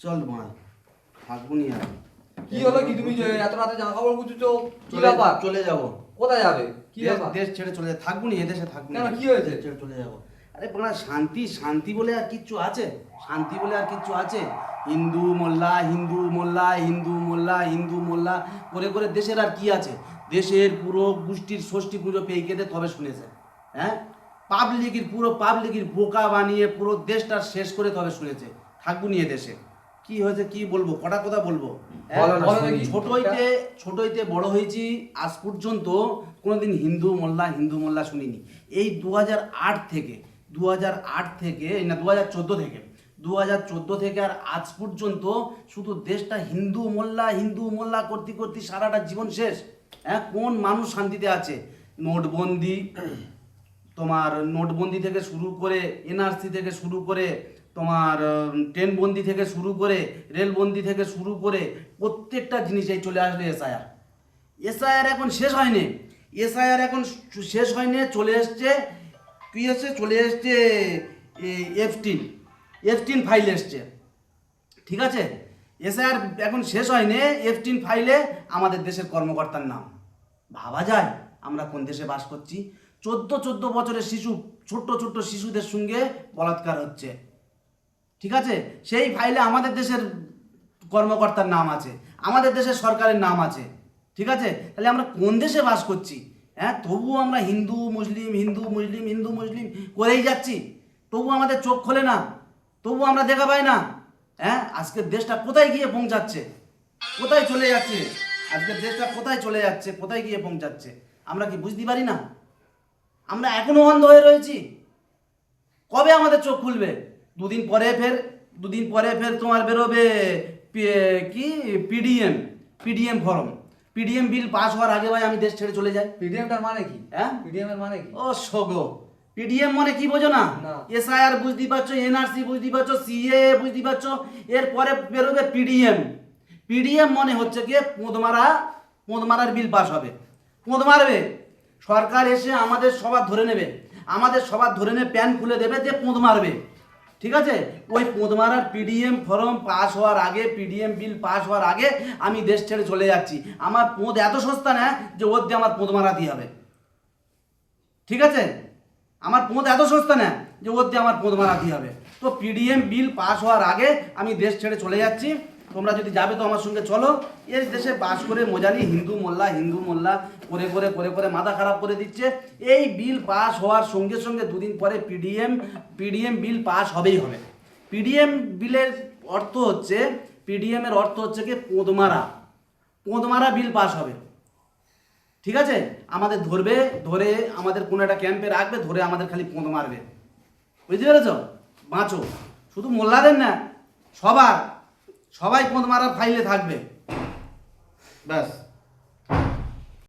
চল মাল থাকবুনি আর। কি হলো কি তুমি এত রাতে জামা কাপড় গুছুছো? কি ব্যাপার? চলে যাব। কোথায় যাবে? কি দেশ ব্যাপার? দেশ ছেড়ে চলে যাব। থাকবুনি এদেশে থাকবুনি কেন, কি হয়েছে? ছেড়ে চলে যাব। আরে বলা শান্তি শান্তি বলে আর কিচ্ছু আছে? শান্তি বলে আর কিচ্ছু আছে? হিন্দু মোল্লা হিন্দু মোল্লা হিন্দু মোল্লা হিন্দু মোল্লা করে করে দেশের আর কি আছে? দেশের পুরো গোষ্ঠীর ষষ্ঠী পুজো পেয়ে কেঁদে তবে শুনেছে। হ্যাঁ? পাবলিকের পুরো পাবলিকের বোকা বানিয়ে পুরো দেশটা শেষ করে তবে শুনেছে। থাকব নিয়ে দেশে কি হয়েছে কি বলব কটা কথা বলব হ্যাঁ? বলো না, বলো শুনি। দেখি। ছোট হইতে ছোট হইতে বড় হয়েছি আজ পর্যন্ত কোনোদিন হিন্দু মোল্লা হিন্দু মোল্লা শুনিনি এই দু হাজার আট থেকে দু হাজার আট থেকে এই না দু হাজার চোদ্দ থেকে দু হাজার চোদ্দ থেকে আর আজ পর্যন্ত শুধু দেশটা হিন্দু মোল্লা হিন্দু মোল্লা করতে করতে সারাটা জীবন শেষ হ্যাঁ কোন মানুষ শান্তিতে আছে নোটবন্দি তোমার নোটবন্দি থেকে শুরু করে এনআরসি থেকে শুরু করে তোমার ট্রেনবন্দি থেকে শুরু করে রেলবন্দি থেকে শুরু করে প্রত্যেকটা জিনিসেই চলে আসলো এসআইআর। এসআইআর এখন শেষ হয়নি। এসআইআর এখন শেষ হয়নি, চলে এসছে, কি এসছে? চলে এসছে এফটিন এফটিন ফাইল এসছে। ঠিক আছে? এসআইআর এখন শেষ হয়নি এফটিন ফাইলে আমাদের দেশের কর্মকর্তার নাম। ভাবা যায় আমরা কোন দেশে বাস করছি। চোদ্দ চোদ্দ বছরের শিশু, ছোট্ট ছোট্ট শিশুদের সঙ্গে বলাৎকার হচ্ছে। ঠিক আছে? সেই ফাইলে আমাদের দেশের কর্মকর্তার নাম আছে, আমাদের দেশের সরকারের নাম আছে। ঠিক আছে? তাহলে আমরা কোন দেশে বাস করছি? হ্যাঁ তবুও আমরা হিন্দু, মুসলিম হিন্দু মুসলিম হিন্দু, মুসলিম করেই যাচ্ছি। তবু আমাদের চোখ খোলে না তবু আমরা দেখা পাই না। হ্যাঁ আজকের দেশটা কোথায় গিয়ে পৌঁছাচ্ছে? কোথায় চলে যাচ্ছে? আজকের দেশটা কোথায় চলে যাচ্ছে? কোথায় গিয়ে পৌঁছাচ্ছে? আমরা কি বুঝতে পারি না? আমরা এখনও অন্ধ হয়ে রয়েছি। কবে আমাদের চোখ খুলবে? দুদিন পরে ফের দুদিন পরে ফের তোমার বেরোবে কি? PDM PDM form. PDM bill pass হওয়ার আগে ভাই আমি দেশ ছেড়ে চলে যাই। পিডিএমটার মানে কি? হ্যাঁ? পিডিএম এর মানে কি? ও সগো পিডিএম মানে কি বোঝো না? না। এসআইআর বুঝতে পারছ এনআরসি বুঝতে পারছ সিএ বুঝতে পারছ এরপরে বেরোবে পিডিএম পিডিএম মানে হচ্ছে কি পোঁদ মারা পোঁদ মারার বিল পাস হবে। পোঁদ মারবে? সরকার এসে আমাদের সবার ধরে নেবে। আমাদের সবার ধরে নেবে প্যান খুলে দেবে যে পোঁদ মারবে। ঠিক আছে? ওই পোঁদ মারার পিডিএম ফর্ম পাস হওয়ার আগে পিডিএম বিল পাস হওয়ার আগে আমি দেশ ছেড়ে চলে যাচ্ছি। আমার পোঁদ এত সস্তা না যে ওর দিয়ে আমার পোঁদ মারাতে হবে। ঠিক আছে? আমার পোঁদ এত সস্তা না যে ওর দিয়ে আমার পোঁদ মারাতে হবে। তো পিডিএম বিল পাস হওয়ার আগে আমি দেশ ছেড়ে চলে যাচ্ছি। তোমরা যদি যাবে তো আমার সঙ্গে চলো। এই দেশে বাস করে মজা নিয়ে হিন্দু মোল্লা হিন্দু মোল্লা করে করে করে করে মাথা খারাপ করে দিচ্ছে। এই বিল পাস হওয়ার সঙ্গে সঙ্গে দুদিন পরে পিডিএম পিডিএম বিল পাস হবেই হবে। পিডিএম বিলের অর্থ হচ্ছে পিডিএম এর অর্থ হচ্ছে কি পোঁদ মারা পোঁদ বিল পাস হবে। ঠিক আছে? আমাদের ধরবে, ধরে আমাদের কোনো একটা ক্যাম্পে রাখবে, ধরে আমাদের খালি পোঁদ মারবে। বুঝতে পেরেছ? বাঁচো। শুধু মোল্লাদের না, সবার। সবাই পোঁদ মারার ফাইলে থাকবে। ব্যাস।